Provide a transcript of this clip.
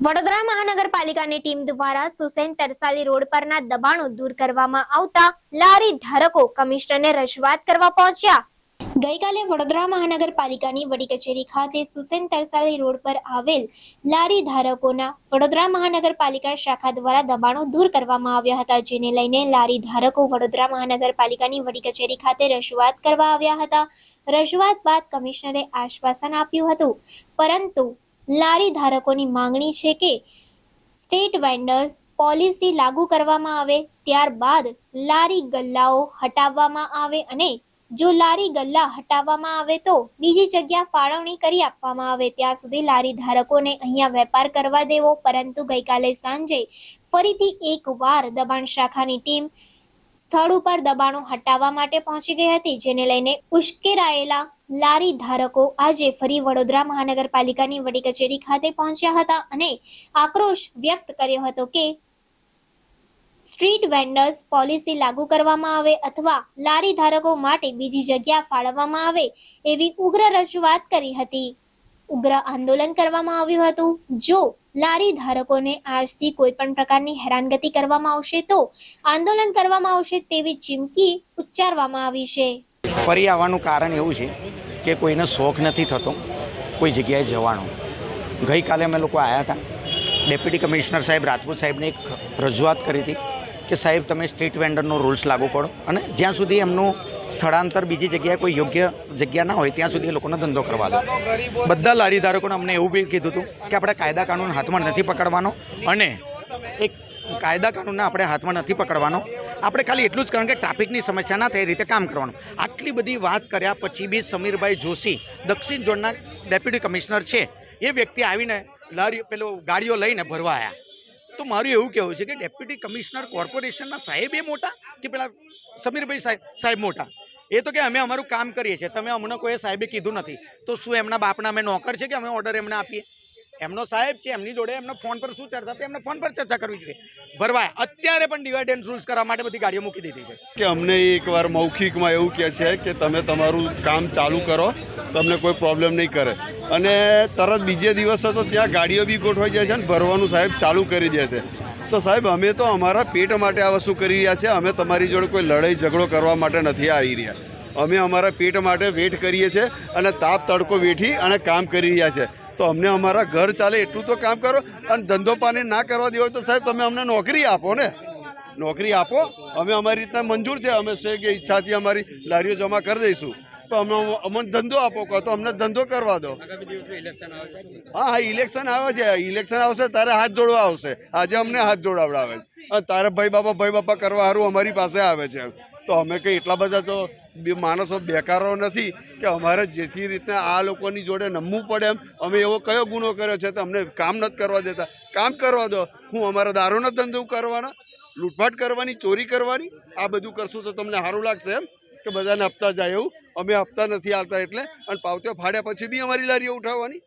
વડોદરા મહાનગરપાલિકાની ટીમ દ્વારા સુસેન તરસાલી રોડ પરના દબાણો દૂર કરવામાં આવતા લારી ધારકો કમિશનરને રજૂઆત કરવા પહોંચ્યા. ગઈકાલે વડોદરા મહાનગરપાલિકાની વડી કચેરી ખાતે સુસેન તરસાલી રોડ પર આવેલ લારી ધારકોના વડોદરા મહાનગરપાલિકા શાખા દ્વારા દબાણો દૂર કરવામાં આવ્યા હતા, જેને લઈને લારી ધારકો વડોદરા મહાનગરપાલિકાની વડી કચેરી ખાતે રજૂઆત કરવા આવ્યા હતા. રજૂઆત બાદ કમિશનરે આશ્વાસન આપ્યું હતું. પરંતુ લારી ધારકોની માંગણી છે કે સ્ટેટ વેન્ડર પોલિસી લાગુ કરવામાં આવે, ત્યારબાદ લારી ગલ્લાઓ હટાવવામાં આવે અને જો લારી ગલ્લા હટાવવામાં આવે તો બીજી જગ્યા ફાળવણી કરી આપવામાં આવે. ત્યાં સુધી લારી ધારકોને અહીંયા વેપાર કરવા દેવો, પરંતુ ગઈકાલે સાંજે ફરીથી એકવાર દબાણ શાખાની ટીમ સ્થળ ઉપર દબાણો હટાવવા માટે પહોંચી ગઈ હતી, જેને લઈને ઉશ્કેરાયેલા લારી ધારકો આજે ફરી વડોદરા મહાનગરપાલિકાની વડી કચેરી ખાતે પહોંચ્યા હતા અને આક્રોશ વ્યક્ત કર્યો હતો કે સ્ટ્રીટ વેન્ડર્સ પોલિસી લાગુ કરવામાં આવે અથવા લારી ધારકો માટે બીજી જગ્યા ફાળવવામાં આવે એવી ઉગ્ર રજૂઆત કરી હતી. ઉગ્ર આંદોલન કરવામાં આવ્યું હતું. જો લારી ધારકોને આજથી કોઈ પણ પ્રકારની હેરાનગતિ કરવામાં આવશે તો આંદોલન કરવામાં આવશે તેવી ચીમકી ઉચ્ચારવામાં આવી છે. ફરી આવવાનું કારણ એવું છે કે કોઈને શોખ નથી થતો કોઈ જગ્યાએ જવાનો. ગઈકાલે અમે લોકો આવ્યા હતા. ડેપ્યુટી કમિશનર સાહેબ રાજપૂત સાહેબને એક રજૂઆત કરી હતી કે સાહેબ, તમે સ્ટ્રીટ વેન્ડરનો રૂલ્સ લાગુ કરો અને જ્યાં સુધી એમનું સ્થળાંતર બીજી જગ્યાએ કોઈ યોગ્ય જગ્યા ના હોય, ત્યાં સુધી એ લોકોનો ધંધો કરવા દો. બધા લારીધારકોને અમને એવું બી કીધું હતું કે આપણે કાયદા કાનૂન હાથમાં નથી પકડવાનો અને એક કાયદા કાનૂનને આપણે હાથમાં નથી પકડવાનો. આપણે ખાલી એટલું જ કારણ કે ટ્રાફિકની સમસ્યા ના થાય એ રીતે કામ કરવાનું. આટલી બધી વાત કર્યા પછી બી સમીરભાઈ જોશી દક્ષિણ ઝોનના ડેપ્યુટી કમિશનર છે. એ વ્યક્તિ આવીને લારી પેલો ગાડીઓ લઈને ભરવા આવ્યા તો મારું એવું કહેવું છે કે ડેપ્યુટી કમિશનર કોર્પોરેશનના સાહેબ એ મોટા કે પેલા સમીરભાઈ સાહેબ સાહેબ મોટા? એ તો કે અમે અમારું કામ કરીએ છીએ. તમે અમને કોઈ સાહેબે કીધું નથી. તો શું એમના બાપના અમે નોકર છે કે અમે ઓર્ડર એમને આપીએ? એમનો સાહેબ છે, એમની જોડે એમને ફોન પર શું ચર્ચા તો એમને ફોન પર ચર્ચા કરવી જોઈએ. ભરવાય અત્યારે પણ ડિવાઇડ એન્ડ રૂલ્સ કરવા માટે બધી ગાડીઓ મૂકી દીધી છે. કે અમને એકવાર મૌખિકમાં એવું કહે છે કે તમે તમારું કામ ચાલુ કરો, તમને કોઈ પ્રોબ્લેમ નહીં કરે. અને તરત બીજે દિવસે તો ત્યાં ગાડીઓ બી ગોઠવાઈ જાય છે અને ભરવાનું સાહેબ ચાલુ કરી દે છે. તો સાહેબ, અમે તો અમારા પેટ માટે આ વસ્તુ કરી રહ્યા છે. અમે તમારી જોડે કોઈ લડાઈ ઝઘડો કરવા માટે નથી આવી રહ્યા. અમે અમારા પેટ માટે વેટ કરીએ છીએ અને તાપ તડકો વેઠી અને કામ કરી રહ્યા છે. તો અમને અમારા ઘર ચાલે એટલું તો કામ કરો અને ધંધો પાણી ના કરવા દેવો તો સાહેબ તમે અમને નોકરી આપો ને. નોકરી આપો. અમે અમારી રીતના મંજૂર છે. અમે છે કે ઈચ્છાથી અમારી લારીઓ જમા કરી દઈશું. તો અમે અમને ધંધો આપો. કહો તો અમને ધંધો કરવા દો. હા હા ઇલેક્શન આવે છે. ઇલેક્શન આવશે તારે હાથ જોડવા આવશે. આજે અમને હાથ જોડાવડાવે છે. તારે ભાઈ બાપા ભાઈ બાપા કરવા સારું અમારી પાસે આવે છે તો અમે કંઈ એટલા બધા તો માણસો બેકારો નથી કે અમારે જેથી રીતના આ લોકોની જોડે નમવું પડે એમ. અમે એવો કયો ગુનો કર્યો છે તો અમને કામ નથી કરવા દેતા. કામ કરવા દો. હું અમારા દારૂનો ધંધો કરવાના, લૂંટફાટ કરવાની, ચોરી કરવાની, આ બધું કરશું તો તમને સારું લાગશે એમ કે બધાને હપ્તા જાય એવું. અમે હપ્તા નથી આવતા એટલે, અને પાવતીઓ ફાડ્યા પછી બી અમારી લારીઓ ઉઠાવવાની.